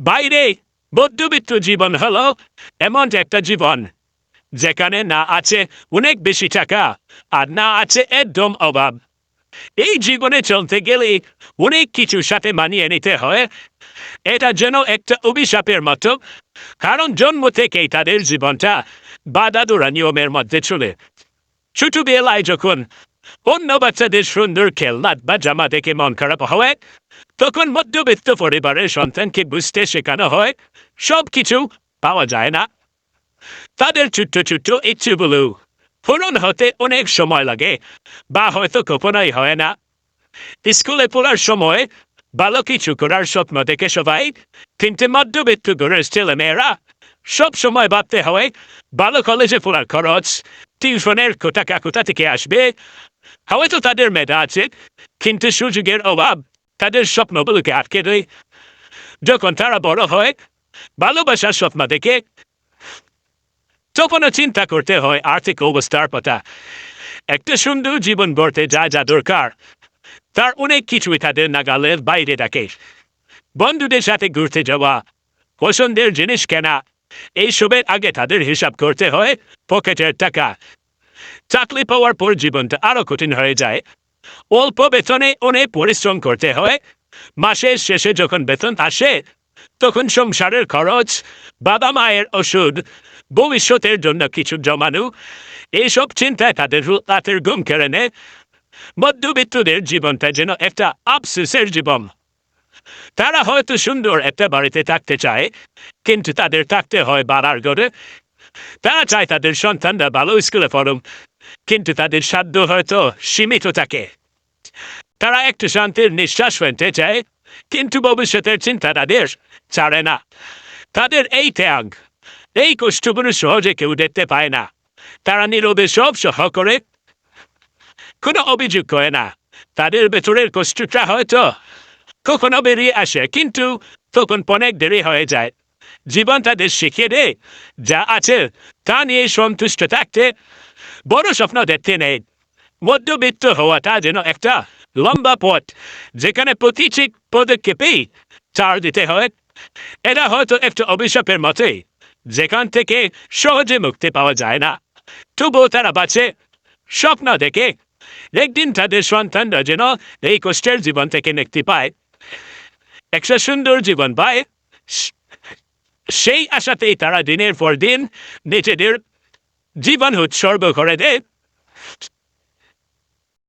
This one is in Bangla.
বাইরে মধ্যবিত্ত জীবন হলো এমন একটা জীবন, যেখানে না আছে অনেক বেশি টাকা আর না আছে একদম অভাব। এই জীবনে চলতে গেলে অনেক কিছুর সাথে মানিয়ে নিতে হয়। এটা যেন একটা অভিশাপের মতো, কারণ জন্ম থেকেই তাদের জীবনটা বাদাদুরা নিয়মের মধ্যে চলে। ছোটবেলায় যখন অন্য বাচ্চাদের সুন্দর খেলনা বা জামা দেখে মন খারাপ হয় তখন মধ্যবিত্ত পরিবারের সন্তানকে বুঝতে শেখানো হয় সব কিছু পাওয়া যায় না তাদের ছোট্ট ছোট্ট ইচ্ছেগুলো পূরণ হতে অনেক সময় লাগে বা হয়তো কখনোই হয় না স্কুলে পড়ার সময় ভালো কিছু করার স্বপ্ন দেখে সবাই কিন্তু মধ্যবিত্ত ঘরের ছেলেমেয়েরা সব সময় ভাবতে হয় ভালো কলেজে পড়ার খরচ টিউশনের কোথাকা কোথা থেকে আসবে হয়তো তাদের মেধা আছে। কিন্তু সুযোগের অভাব তাদের স্বপ্নগুলোকে আটকে দেয়। যখন তারা বড় হয়, ভালোবাসার স্বপ্ন দেখে, তখনও চিন্তা করতে হয়, আর্থিক অবস্থার কথা একটা সুন্দর জীবন গড়তে যা যা দরকার, তার অনেক কিছুই তাদের নাগালের বাইরে রাখে বন্ধুদের সাথে ঘুরতে যাওয়া, পছন্দের জিনিস কেনা, এইসবের আগে তাদের হিসাব করতে হয়, পকেটের টাকা। চাকরি পাওয়ার পর জীবনটা আরও কঠিন হয়ে যায়। অল্প বেতনে অনেক পরিশ্রম করতে হয়। মাসের শেষে যখন বেতন আসে, তখন সংসারের খরচ, বাবা মায়ের ওষুধ, ভবিষ্যতের জন্য কিছু জমানো এইসব চিন্তায় তাদের রাতের ঘুম কেড়ে নেয়। মধ্যবিত্তদের জীবনটা যেন একটা আফসোসের জীবন। তারা হয়তো সুন্দর একটা বাড়িতে থাকতে চায়, কিন্তু তাদের থাকতে হয় বাড়ার ঘরে। তারা চায় তাদের সন্তানরা ভালো স্কুলে পড়ুক কিন্তু তাদের সাধ্য হয়তো সীমিত থাকে তারা একটু শান্তির নিঃশ্বাস ফেলতে চায় কিন্তু ভবিষ্যতের চিন্তা তাদের ছাড়ে না তাদের এই ত্যাগ এই কষ্টগুলো সহজে কেউ দেখতে পায় না তারা নীরবে সব সহ করে কোনো অভিযোগ করে না তাদের ভেতরের কষ্টটা হয়তো কখনো বেরিয়ে আসে কিন্তু তখন অনেক দেরি হয়ে যায় জীবন তাদের শিখিয়ে দেয় যা আছে তা নিয়ে সন্তুষ্ট থাকতে বড় স্বপ্ন দেখতে নেই। মধ্যবিত্ত হওয়াটা যেন একটা লম্বা পথ, যেখানে প্রতিটি পদক্ষেপেই ছাড় দিতে হয়। এটা হয়তো একটা অভিশাপের মতোই, যেখান থেকে সহজে মুক্তি পাওয়া যায় না। তবুও তারা বাঁচে, স্বপ্ন দেখে। একদিন তাদের সন্তানরা যেন এই কষ্টের জীবন থেকে মুক্তি পায়। একটা সুন্দর জীবন পায়। সেই আশাতেই তারা দিনের পর দিন নিজেদের জীবন উৎসর্গ করে দেয়।